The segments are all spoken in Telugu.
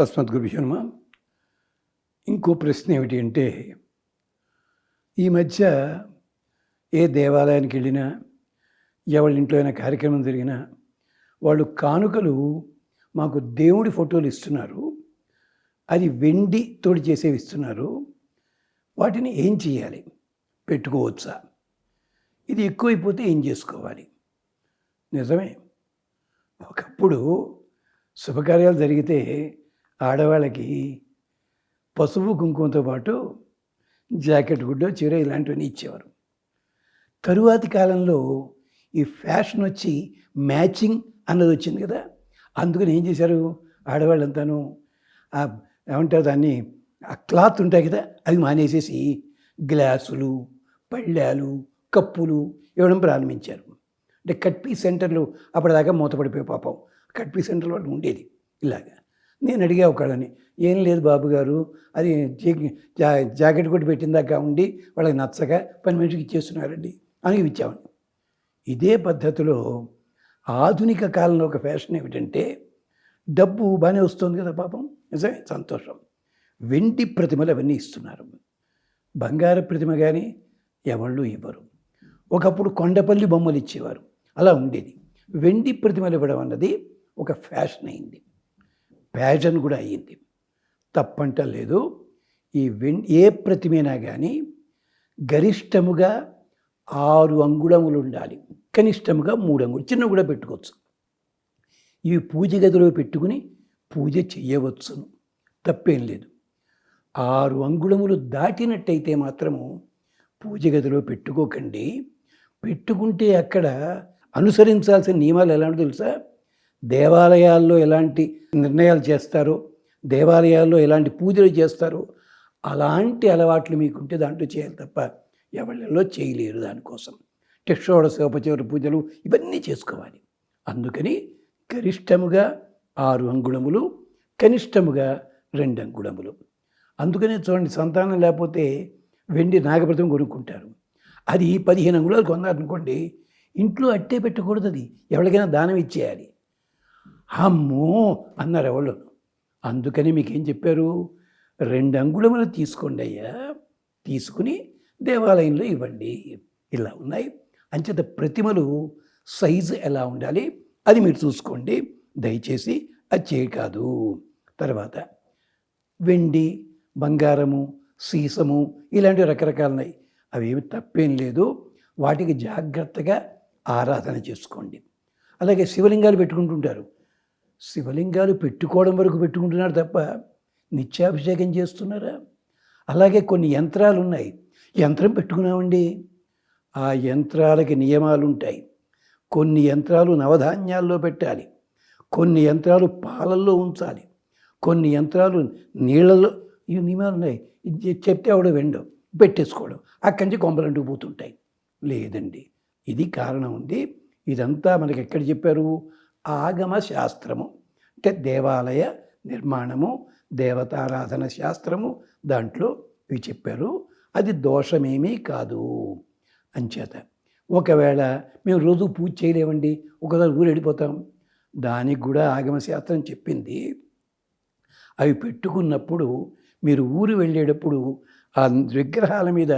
అస్మద్ గురుభ్యోన్మ ఇంకో ప్రశ్న ఏమిటి అంటే ఈ మధ్య ఏ దేవాలయానికి వెళ్ళినా ఎవరి ఇంట్లో అయినా కార్యక్రమం జరిగినా వాళ్ళు కానుకలు మాకు దేవుడి ఫోటోలు ఇస్తున్నారు అది వెండి తోడి చేసేవి ఇస్తున్నారు వాటిని ఏం చేయాలి? పెట్టుకోవచ్చా? ఇది ఎక్కువైపోతే ఏం చేసుకోవాలి? నిజమే. ఒకప్పుడు శుభకార్యాలు జరిగితే ఆడవాళ్ళకి పసుపు కుంకుమతో పాటు జాకెట్ గుడ్డో చీర ఇలాంటివన్నీ ఇచ్చేవారు. తరువాతి కాలంలో ఈ ఫ్యాషన్ వచ్చి మ్యాచింగ్ అన్నది వచ్చింది కదా. అందుకని ఏం చేశారు ఆడవాళ్ళంతాను? ఏమంటారు దాన్ని? ఆ క్లాత్ ఉంటాయి కదా అవి మానేసేసి గ్లాసులు పళ్ళాలు కప్పులు ఇవ్వడం ప్రారంభించారు. అంటే కట్పీ సెంటర్లు అప్పటిదాకా మూతపడిపోయి పాపం. కట్పీ సెంటర్ వాళ్ళు ఉండేది ఇలాగా. నేను అడిగా ఒకళ్ళని ఏం లేదు బాబు గారు అది జా- జాకెట్ కొట్టి పెట్టిందాకా ఉండి వాళ్ళకి నచ్చక పని మనిషికి ఇచ్చేస్తున్నారండి అని ఇచ్చామండి ఇదే పద్ధతిలో ఆధునిక కాలంలో ఒక ఫ్యాషన్ ఏమిటంటే డబ్బు బాగానే వస్తుంది కదా పాపం. నిజమే సంతోషం. వెండి ప్రతిమలు అవన్నీ ఇస్తున్నారు. బంగారు ప్రతిమ కానీ ఎవళ్ళు ఇవ్వరు. ఒకప్పుడు కొండపల్లి బొమ్మలు ఇచ్చేవారు. అలా ఉండేది. వెండి ప్రతిమలు ఇవ్వడం అన్నది ఒక ఫ్యాషన్ అయింది. ప్యాజన్ కూడా అయ్యింది. తప్పంట లేదు. ఈ వెన్ ఏ ప్రతిమైనా కానీ గరిష్టముగా ఆరు అంగుళములు ఉండాలి. కనిష్టముగా మూడు అంగుళం చిన్న కూడా పెట్టుకోవచ్చు. ఇవి పూజ గదిలో పెట్టుకుని పూజ చేయవచ్చును. తప్పేం లేదు. ఆరు అంగుళములు దాటినట్టయితే మాత్రము పూజ గదిలో పెట్టుకోకండి. పెట్టుకుంటే అక్కడ అనుసరించాల్సిన నియమాలు ఎలాంటి తెలుసా? దేవాలయాల్లో ఎలాంటి నిర్ణయాలు చేస్తారో? దేవాలయాల్లో ఎలాంటి పూజలు చేస్తారో? అలాంటి అలవాట్లు మీకుంటే దాంట్లో చేయాలి తప్ప ఎవళ్ళలో చేయలేరు దానికోసం. అంటే షోడశోపచార పూజలు ఇవన్నీ చేసుకోవాలి. అందుకని గరిష్టముగా ఆరు అంగుళములు కనిష్టముగా రెండు అంగుళములు. అందుకనే చూడండి సంతానం లేకపోతే వెండి నాగప్రతం కొనుక్కుంటారు. అది పదిహేను అంగుళాలు కొన్నారనుకోండి ఇంట్లో అట్టే పెట్టకూడదు అది. ఎవరికైనా దానం ఇచ్చేయాలి. అమ్మో! అన్నారు ఎవళ్ళు. అందుకని మీకేం చెప్పారు? రెండు అంగుళములు తీసుకోండి అయ్యా. తీసుకుని దేవాలయంలో ఇవ్వండి. ఇలా ఉన్నాయి. అంచేత ప్రతిమలు సైజు ఎలా ఉండాలి? అది మీరు చూసుకోండి. దయచేసి అది చేయకాదు. తర్వాత వెండి బంగారము సీసము ఇలాంటి రకరకాలు ఉన్నాయి. తప్పేం లేదు. వాటికి జాగ్రత్తగా ఆరాధన చేసుకోండి. అలాగే శివలింగాలు పెట్టుకుంటుంటారు. శివలింగాలు పెట్టుకోవడం వరకు పెట్టుకుంటున్నారు తప్ప నిత్యాభిషేకం చేస్తున్నారా? అలాగే కొన్ని యంత్రాలు ఉన్నాయి యంత్రం పెట్టుకున్నామండి. ఆ యంత్రాలకి నియమాలు ఉంటాయి కొన్ని యంత్రాలు నవధాన్యాల్లో పెట్టాలి. కొన్ని యంత్రాలు పాలల్లో ఉంచాలి. కొన్ని యంత్రాలు నీళ్ళలో ఈ నియమాలు ఉన్నాయి ఇది చెప్తే ఆవిడ వెండవు పెట్టేసుకోవడం. అక్కడి నుంచి కొంపలంటూ పోతుంటాయి. లేదండి. ఇది కారణం ఉంది. ఇదంతా మనకి ఎక్కడ చెప్పారు? ఆగమ శాస్త్రము అంటే దేవాలయ నిర్మాణము దేవతారాధన శాస్త్రము దాంట్లో ఇవి చెప్పారు. అది దోషమేమీ కాదు. అంచేత ఒకవేళ మేము రోజు పూజ చేయలేమండి ఒకసారి ఊరు వెళ్ళిపోతాం. దానికి కూడా ఆగమ శాస్త్రం చెప్పింది. అవి పెట్టుకున్నప్పుడు మీరు ఊరు వెళ్ళేటప్పుడు ఆ విగ్రహాల మీద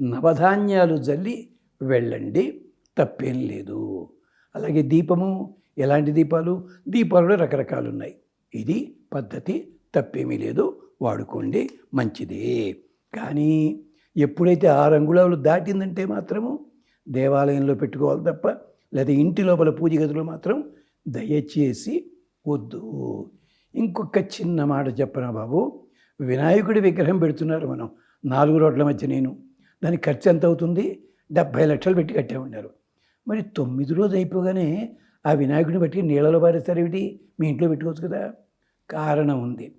నవధాన్యాలు జల్లి వెళ్ళండి తప్పేం లేదు. అలాగే దీపము ఎలాంటి దీపాలు? దీపాలు కూడా రకరకాలు ఉన్నాయి ఇది పద్ధతి తప్పేమీ లేదు. వాడుకోండి మంచిదే. కానీ ఎప్పుడైతే ఆరు అంగుళాలు దాటిందంటే మాత్రము దేవాలయంలో పెట్టుకోవాలి తప్ప లేదా ఇంటి లోపల పూజ గదిలో మాత్రం దయచేసి వద్దు. ఇంకొక చిన్న మాట చెప్పనా బాబు? వినాయకుడి విగ్రహం పెడుతున్నారు మనం. నాలుగు రోడ్ల మధ్య నేను. దానికి ఖర్చు ఎంత అవుతుంది డెబ్భై లక్షలు పెట్టి కట్టే ఉన్నారు మరి తొమ్మిది రోజు అయిపోగానే ఆ వినాయకుడిని బట్టి నీళ్ళలో పారేస్తారు ఏమిటి? మీ ఇంట్లో పెట్టుకోవచ్చు కదా. కారణం ఉంది.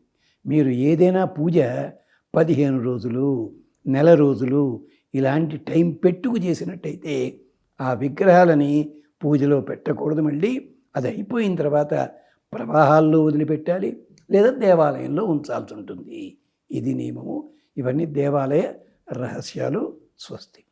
మీరు ఏదైనా పూజ పదిహేను రోజులు నెల రోజులు ఇలాంటి టైం పెట్టుకు చేసినట్టయితే ఆ విగ్రహాలని పూజలో పెట్టకూడదు మళ్ళీ. అది అయిపోయిన తర్వాత ప్రవాహాల్లో వదిలిపెట్టాలి లేదా దేవాలయంలో ఉంచాల్సి ఉంటుంది. ఇది నియమము. ఇవన్నీ దేవాలయ రహస్యాలు స్వస్తి.